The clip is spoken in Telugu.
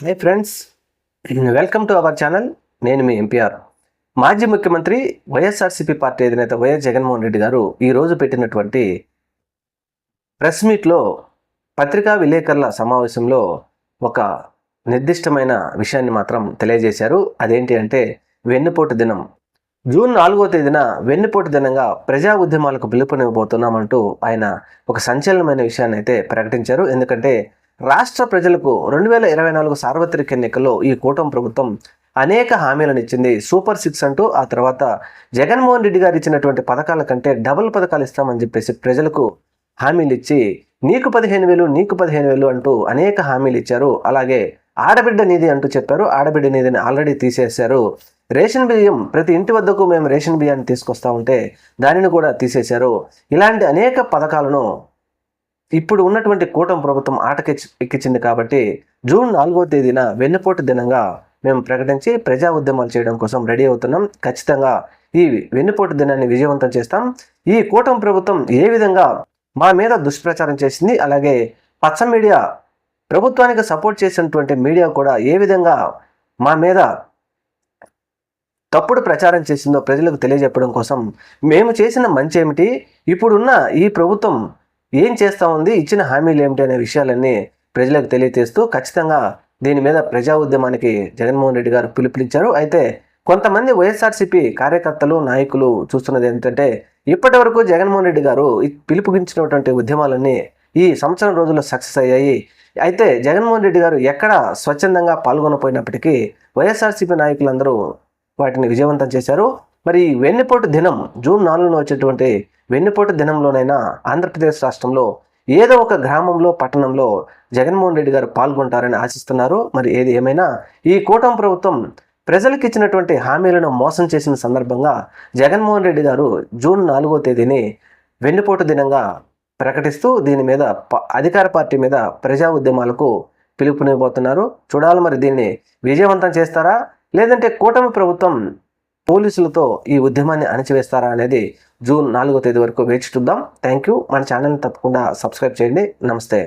Hi friends welcome to our channel నేను మీ ఎంపీఆర్ మాజీ ముఖ్యమంత్రి వైఎస్ఆర్సీపీ పార్టీ అధినేత వైఎస్ జగన్మోహన్ రెడ్డి గారు ఈరోజు పెట్టినటువంటి ప్రెస్ మీట్లో పత్రికా విలేకరుల సమావేశంలో ఒక నిర్దిష్టమైన విషయాన్ని మాత్రం తెలియజేశారు. అదేంటి అంటే వెన్నుపోటు దినం. జూన్ నాలుగో తేదీన వెన్నుపోటు దినంగా ప్రజా ఉద్యమాలకు పిలుపునివ్వబోతున్నామంటూ ఆయన ఒక సంచలనమైన విషయాన్ని అయితే ప్రకటించారు. ఎందుకంటే రాష్ట్ర ప్రజలకు రెండు వేల ఇరవై నాలుగు సార్వత్రిక ఎన్నికల్లో ఈ కూటమి ప్రభుత్వం అనేక హామీలను ఇచ్చింది. సూపర్ సిక్స్ అంటూ ఆ తర్వాత జగన్మోహన్ రెడ్డి గారు ఇచ్చినటువంటి పథకాల కంటే డబుల్ పథకాలు ఇస్తామని చెప్పేసి ప్రజలకు హామీలు ఇచ్చి నీకు పదిహేను వేలు నీకు పదిహేను వేలు అంటూ అనేక హామీలు ఇచ్చారు. అలాగే ఆడబిడ్డ నిధి అంటూ చెప్పారు. ఆడబిడ్డ నిధిని ఆల్రెడీ తీసేశారు. రేషన్ బియ్యం ప్రతి ఇంటి వద్దకు మేము రేషన్ బియ్యాన్ని తీసుకొస్తా ఉంటే దానిని కూడా తీసేశారు. ఇలాంటి అనేక పథకాలను ఇప్పుడు ఉన్నటువంటి కూటమి ప్రభుత్వం ఆటకి ఎక్కించింది కాబట్టి జూన్ నాలుగో తేదీన వెన్నుపోటు దినంగా మేము ప్రకటించి ప్రజా ఉద్యమాలు చేయడం కోసం రెడీ అవుతున్నాం. ఖచ్చితంగా ఈ వెన్నుపోటు దినాన్ని విజయవంతం చేస్తాం. ఈ కూటమి ప్రభుత్వం ఏ విధంగా మా మీద దుష్ప్రచారం చేసింది అలాగే పచ్చ మీడియా ప్రభుత్వానికి సపోర్ట్ చేసినటువంటి మీడియా కూడా ఏ విధంగా మా మీద తప్పుడు ప్రచారం చేసిందో ప్రజలకు తెలియజెప్పడం కోసం మేము చేసిన మంచి ఏమిటి? ఇప్పుడున్న ఈ ప్రభుత్వం ఏం చేస్తూ ఉంది ఇచ్చిన హామీలు ఏమిటి అనే విషయాలన్నీ ప్రజలకు తెలియజేస్తూ ఖచ్చితంగా దీని మీద ప్రజా ఉద్యమానికి జగన్మోహన్ రెడ్డి గారు పిలుపునిచ్చారు. అయితే కొంతమంది వైఎస్ఆర్సీపీ కార్యకర్తలు నాయకులు చూస్తున్నది ఏంటంటే ఇప్పటి వరకు జగన్మోహన్ రెడ్డి గారు పిలుపుగించినటువంటి ఉద్యమాలన్నీ ఈ సంవత్సరం రోజుల్లో సక్సెస్ అయ్యాయి. అయితే జగన్మోహన్ రెడ్డి గారు ఎక్కడ స్వచ్ఛందంగా పాల్గొనపోయినప్పటికీ వైఎస్ఆర్సీపీ నాయకులందరూ వాటిని విజయవంతం చేశారు. మరి వెన్నుపోటు దినం జూన్ నాలుగున వచ్చేటువంటి వెన్నుపోటు దినంలోనైనా ఆంధ్రప్రదేశ్ రాష్ట్రంలో ఏదో ఒక గ్రామంలో పట్టణంలో జగన్మోహన్ రెడ్డి గారు పాల్గొంటారని ఆశిస్తున్నారు. మరి ఏది ఏమైనా ఈ కూటమి ప్రభుత్వం ప్రజలకు ఇచ్చినటువంటి హామీలను మోసం చేసిన సందర్భంగా జగన్మోహన్ రెడ్డి గారు జూన్ నాలుగో తేదీని వెన్నుపోటు దినంగా ప్రకటిస్తూ దీని మీద అధికార పార్టీ మీద ప్రజా ఉద్యమాలకు పిలుపునివ్వబోతున్నారు. చూడాలి మరి దీన్ని విజయవంతం చేస్తారా? లేదంటే కూటమి ప్రభుత్వం పోలీసులతో ఈ ఉద్యమాన్ని అణచివేస్తారా అనేది జూన్ నాలుగో తేదీ వరకు వేచి చూద్దాం. థ్యాంక్ యూ మన ఛానల్ని తప్పకుండా సబ్స్క్రైబ్ చేయండి. నమస్తే.